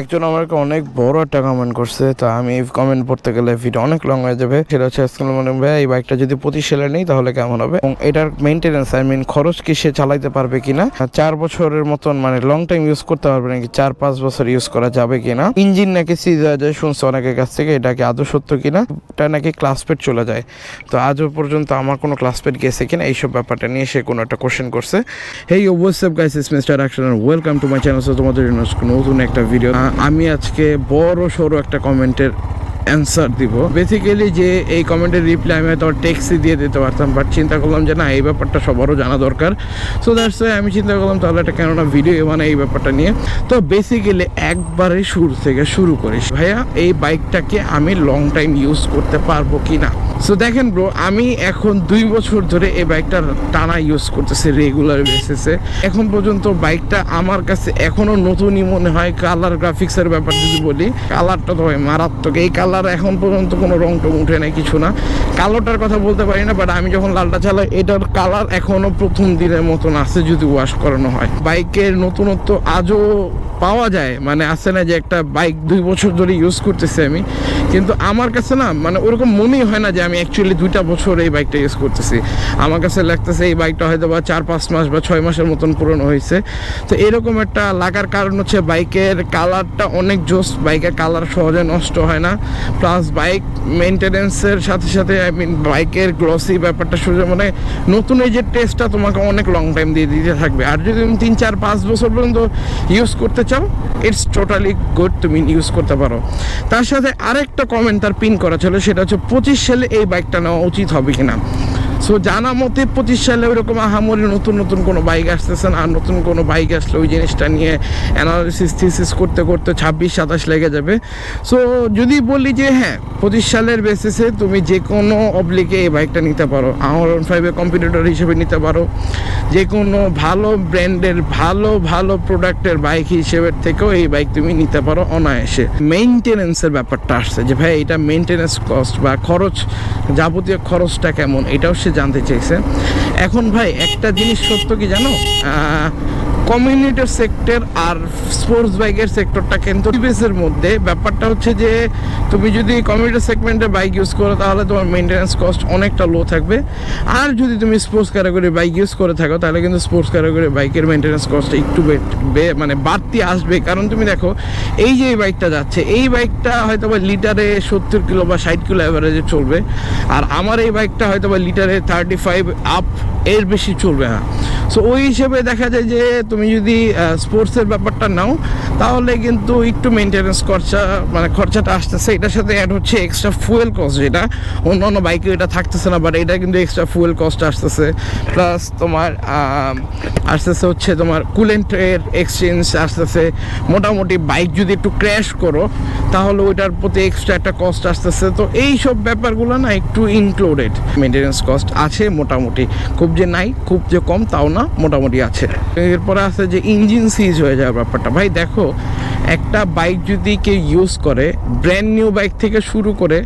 একজন আমাকে অনেক বড় একটা কমেন্ট করছে, তো আমি কমেন্ট পড়তে গেলে ভিডিও অনেক লং হয়ে যাবে। সেটা হচ্ছে মনে হবে এই বাইকটা যদি পঁচিশ সালে নেই, তাহলে কেমন হবে? এবং এটার মেনটেন্যান্স আই মিন খরচ কি সে চালাইতে পারবে কিনা? চার বছরের মতন মানে লং টাইম ইউজ করতে পারবে নাকি? চার, পাঁচ বছর ইউজ করা যাবে কিনা? ইঞ্জিন নাকি সিজ হয়ে যায় শুনছে অনেকের কাছ থেকে, এটা কি আদৌ সত্য কিনা? এটা নাকি ক্লাসপেট চলে যায়। তো আজও পর্যন্ত আমার কোনো ক্লাসপেট গেছে কিনা, এইসব ব্যাপারটা নিয়ে সে কোনো একটা কোশ্চেন করছে। Hey WhatsApp guys is mister action welcome to my channel তোমাদের নতুন একটা ভিডিও আমি আজকে বড় সড়ো একটা কমেন্টের অ্যান্সার দিব। বেসিক্যালি যে এই কমেন্টের রিপ্লাই আমি হয়তো টেক্সই দিয়ে দিতে পারতাম বাট চিন্তা করলাম যে না, এই ব্যাপারটা সবারও জানা দরকার। সো দ্যাটস আমি চিন্তা করলাম, তাহলে একটা কেননা ভিডিও মানে এই ব্যাপারটা নিয়ে? তো বেসিক্যালি একবারে শুরু থেকে শুরু করিস। ভাইয়া, এই বাইকটাকে আমি লং টাইম ইউজ করতে পারব কি না সো দেখেন ব্রো আমি এখন দুই বছর ধরে এই বাইকটা টানা ইউজ করতেছি রেগুলার বেসিসে এখন পর্যন্ত বাইকটা আমার কাছে এখনও নতুনই মনে হয়। কালার গ্রাফিক্সের ব্যাপার যদি বলি কালারটা তো ভাই মারাত্মক। এই কালার এখন পর্যন্ত কোনো রং টং উঠে নাই, কিছু না। কালোটার কথা বলতে পারি না বাট আমি যখন লালটা চালাই, এটার কালার এখনও প্রথম দিনের মতন আছে যদি ওয়াশ করানো হয়। বাইকের নতুনত্ব আজও পাওয়া যায় মানে আছে না যে একটা বাইক দুই বছর ধরে ইউজ করতেছি আমি। কিন্তু আমার কাছে না মানে ওরকম মনেই হয় না যে আমি অ্যাকচুয়ালি দুইটা বছর এই বাইকটা ইউজ করতেছি। আমার কাছে লাগতেছে এই বাইকটা হয়তো বা চার, পাঁচ মাস বা ছয় মাসের মতন পুরনো হয়েছে। তো এরকম একটা লাগার কারণ হচ্ছে বাইকের কালারটা অনেক জোস বাইকের কালার সহজে নষ্ট হয় না। প্লাস বাইক মেনটেনেন্সের সাথে সাথে আই মিন বাইকের গ্লসি ব্যাপারটা সোজা মানে নতুন এই যে টেস্টটা তোমাকে অনেক লং টাইম দিয়ে দিতে থাকবে। আর যদি তুমি তিন, চার, পাঁচ বছর পর্যন্ত ইউজ করতে চাও ইটস টোটালি গুড তুমি ইউজ করতে পারো। তার সাথে আরেকটা কমেন্ট তার পিন করা ছিল, সেটা হচ্ছে পঁচিশ সালে এই বাইকটা নেওয়া উচিত হবে কিনা। সো জানা মতে পঁচিশ সালে ওইরকম আহামরি নতুন নতুন কোনো বাইক আসতেছে না, আর নতুন কোনো বাইক আসলে ওই জিনিসটা নিয়ে অ্যানালিসিস থিসিস করতে করতে ছাব্বিশ, সাতাশ লেগে যাবে। সো যদি বলি যে হ্যাঁ পঁচিশ সালের বেসিসে তুমি যে কোনো অবলিকে এই বাইকটা নিতে পারো। আমার ওয়ান ফাইভে কম্পিটিটর হিসেবে নিতে পারো। যে কোনো ভালো ব্র্যান্ডের ভালো ভালো প্রোডাক্টের বাইক হিসেবে থেকেও এই বাইক তুমি নিতে পারো অনায়াসে। মেইনটেনেন্সের ব্যাপারটা আসছে যে ভাই, এটা মেনটেনেন্স কস্ট বা খরচ যাবতীয় খরচটা কেমন এটাও সে জানতে চাইছে। এখন ভাই একটা জিনিস সত্য কি জানো? কমিউনিটির সেক্টর আর স্পোর্টস বাইকের সেক্টরটা কিন্তু টিভিএসের মধ্যে। ব্যাপারটা হচ্ছে যে, তুমি যদি কমিউনিটি সেগমেন্টের বাইক ইউজ করো, তাহলে তোমার মেনটেন্যান্স কস্ট অনেকটা লো থাকবে। আর যদি তুমি স্পোর্টস ক্যাটাগরি বাইক ইউজ করে থাকো, তাহলে কিন্তু স্পোর্টস ক্যাটাগরি বাইকের মেনটেন্যান্স কস্ট একটু মানে বাড়তি আসবে। কারণ তুমি দেখো, এই যে এই বাইকটা যাচ্ছে, এই বাইকটা হয়তো বা লিটারে সত্তর কিলো বা ষাট কিলো অ্যাভারেজে চলবে। আর আমার এই বাইকটা হয়তো বা লিটারে থার্টি ফাইভ আপ এর বেশি চলবে না। সো ওই হিসেবে দেখা যায় যে, তুমি যদি স্পোর্টসের ব্যাপারটা নাও, তাহলে কিন্তু একটু মেনটেন্যান্স খরচা মানে খরচাটা আসতেছে। এটার সাথে অ্যাড হচ্ছে এক্সট্রা ফুয়েল কস্ট যেটা অন্য অন্য বাইকে এটা থাকতেছে না বাট এটা কিন্তু এক্সট্রা ফুয়েল কস্ট আসতেছে। প্লাস তোমার আসতেছে হচ্ছে তোমার কুলেন্টের এক্সচেঞ্জ আসতেছে। মোটামুটি বাইক যদি একটু ক্র্যাশ করো, তাহলে ওইটার প্রতি এক্সট্রা একটা কস্ট আসতেছে। তো এই সব ব্যাপারগুলো না একটু ইনক্লুডেড মেনটেন্যান্স কস্ট আছে মোটামুটি। খুব যে নাই, খুব যে কম, তাও না, মোটামুটি আছে। এরপরে আছে যে ইঞ্জিন সিজ হয়ে যাওয়ার ব্যাপারটা। ভাই, দেখো, একটা বাইক যদি কেউ ইউজ করে ব্র্যান্ড নিউ বাইক থেকে শুরু করে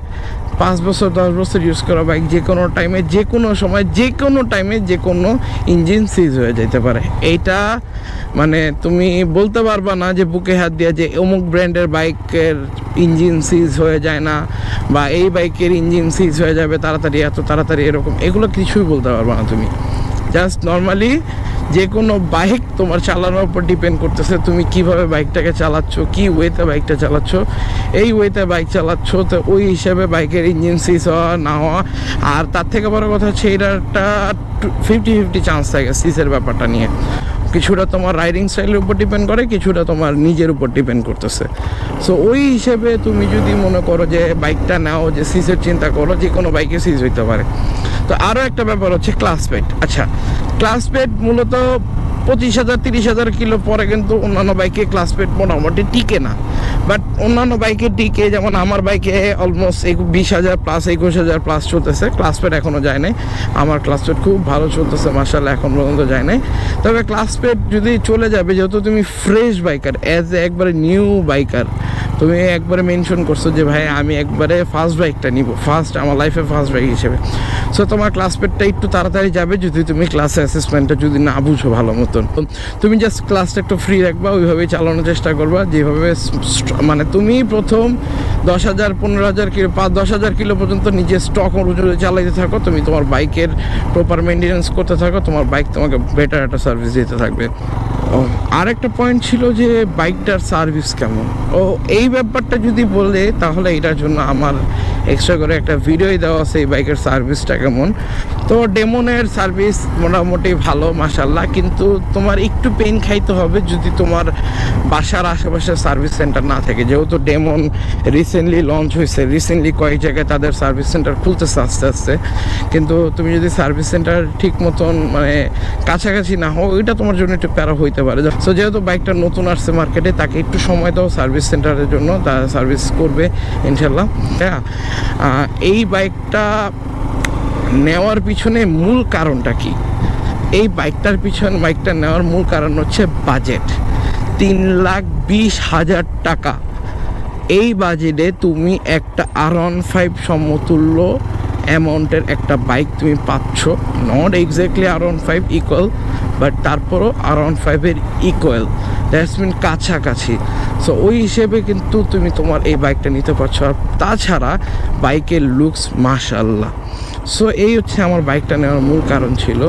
পাঁচ বছর, দশ বছর ইউজ করা বাইক যে কোনো টাইমে যে কোনো সময়, যে কোনো টাইমে যে কোনো ইঞ্জিন সিজ হয়ে যেতে পারে। এইটা মানে তুমি বলতে পারবা না যে বুকে হাত দিয়ে যে অমুক ব্র্যান্ডের বাইকের ইঞ্জিন সিজ হয়ে যায় না বা এই বাইকের ইঞ্জিন সিজ হয়ে যাবে, তাড়াতাড়ি এত তাড়াতাড়ি এরকম। এগুলো কিছুই বলতে পারবা না তুমি। জাস্ট নর্মালি যে কোনো বাইক তোমার চালানোর উপর ডিপেন্ড করতেছে, তুমি কীভাবে বাইকটাকে চালাচ্ছ, কি ওয়েতে বাইকটা চালাচ্ছ। এই ওয়েতে বাইক চালাচ্ছ, তো ওই হিসাবে বাইকের ইঞ্জিন সিজ হওয়া, না হওয়া। আর তার থেকে বড় কথা হচ্ছে এটা একটা ফিফটি ফিফটি চান্স থাকে সিসের ব্যাপারটা নিয়ে। কিছুটা তোমার রাইডিং স্টাইলের উপর ডিপেন্ড করে, কিছুটা তোমার নিজের উপর ডিপেন্ড করতেছে। সো ওই হিসেবে তুমি যদি মনে করো যে বাইকটা নাও, যে সিজের চিন্তা করো, যে কোনো বাইকে সিজ হইতে পারে। তো আরও একটা ব্যাপার হচ্ছে ক্লাসপেট আচ্ছা ক্লাসপেট মূলত পঁচিশ হাজার, তিরিশ হাজার কিলো পরে কিন্তু অন্যান্য বাইকে ক্লাসপেট মোটামুটি টিকে না। বাট অন্যান্য বাইকের দিকে, যেমন আমার বাইকে অলমোস্ট বিশ হাজার প্লাস একুশ হাজার প্লাস চলতেছে। ক্লাসপেট এখনও যায় নাই। আমার ক্লাসপেট খুব ভালো চলতেছে মার্শাল্লাহ এখন পর্যন্ত যায় নাই। তবে ক্লাসপেট যদি চলে যাবে, যেহেতু তুমি ফ্রেশ বাইকার অ্যাজ এ একবারে নিউ বাইকার তুমি একবারে মেনশন করছ যে, ভাই, আমি একবারে ফার্স্ট বাইকটা নিব। ফার্স্ট আমার লাইফে ফার্স্ট বাইক হিসেবে। সো তোমার ক্লাস পেডটা একটু তাড়াতাড়ি যাবে যদি তুমি ক্লাস অ্যাসেসমেন্টটা যদি না বুঝো ভালো মতন। তুমি জাস্ট ক্লাসটা একটু ফ্রি রাখবা, ওইভাবেই চালানোর চেষ্টা করবা। যেভাবে মানে তুমি প্রথম দশ হাজার, পনেরো হাজার কিলো, পাঁচ দশ হাজার কিলো পর্যন্ত নিজের স্টক অনুযায়ী চালাইতে থাকো। তুমি তোমার বাইকের প্রপার মেনটেন্যান্স করতে থাকো। তোমার বাইক তোমাকে বেটার একটা সার্ভিস দিতে থাকবে। ও আরেকটা পয়েন্ট ছিল যে বাইকটার সার্ভিস কেমন। ও, এই ব্যাপারটা যদি বলে, তাহলে এটার জন্য আমার এক্সট্রা করে একটা ভিডিওই দেওয়া আছে এই বাইকের সার্ভিসটা কেমন। তো ডেমনের সার্ভিস মোটামুটি ভালো মাসাল্লাহ কিন্তু তোমার একটু পেন খাইতে হবে যদি তোমার বাসার আশেপাশে সার্ভিস সেন্টার না থাকে। যেহেতু ডেমন রিসেন্টলি লঞ্চ হয়েছে রিসেন্টলি কয়েক জায়গায় তাদের সার্ভিস সেন্টার খুলতেছে আস্তে আস্তে। কিন্তু তুমি যদি সার্ভিস সেন্টার ঠিক মতন মানে কাছাকাছি না হও, ওইটা তোমার জন্য একটু প্যারা হইতে পারে। সো যেহেতু বাইকটা নতুন আসছে মার্কেটে তাকে একটু সময় দাও সার্ভিস সেন্টারের জন্য তারা সার্ভিস করবে ইনশাল্লাহ হ্যাঁ এই বাইকটা নেওয়ার পিছনে মূল কারণটা কি? এই বাইকটার পিছনে বাইকটা নেওয়ার মূল কারণ হচ্ছে বাজেট তিন লাখ বিশ হাজার টাকা। এই বাজেটে তুমি একটা আর ওয়ান ফাইভ সমতুল্য অ্যামাউন্টের একটা বাইক তুমি পাচ্ছ। Not exactly around five equal but তারপরও আরাউন্ড ফাইভের ইকুয়াল দ্যাটস মিন কাছাকাছি। সো ওই হিসেবে কিন্তু তুমি তোমার এই বাইকটা নিতে পারছ। আর তাছাড়া বাইকের লুকস মাশাল্লাহ সো এই হচ্ছে আমার বাইকটা নেওয়ার মূল কারণ ছিল।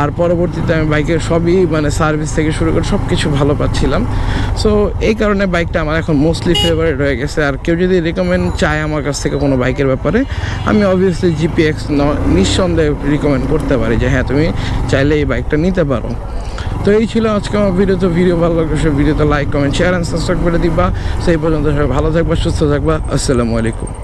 আর পরবর্তীতে আমি বাইকের সবই মানে সার্ভিস থেকে শুরু করে সব কিছু ভালো পাচ্ছিলাম। সো এই কারণে বাইকটা আমার এখন মোস্টলি ফেভারিট হয়ে গেছে। আর কেউ যদি রেকমেন্ড চায় আমার কাছ থেকে কোনো বাইকের ব্যাপারে, আমি অবভিয়াসলি জিপিএক্স নিঃসন্দেহে রিকমেন্ড করতে পারি যে হ্যাঁ তুমি চাইলে এই বাইকটা নিতে পারো। তো এই ছিল আজকে আমার ভিডিও তো ভিডিও ভালো লাগলে সব ভিডিওতে like comment share and subscribe করে দিবা। সেই পর্যন্ত সবাই ভালো থাকবা, সুস্থ থাকবা। আসসালামু আলাইকুম।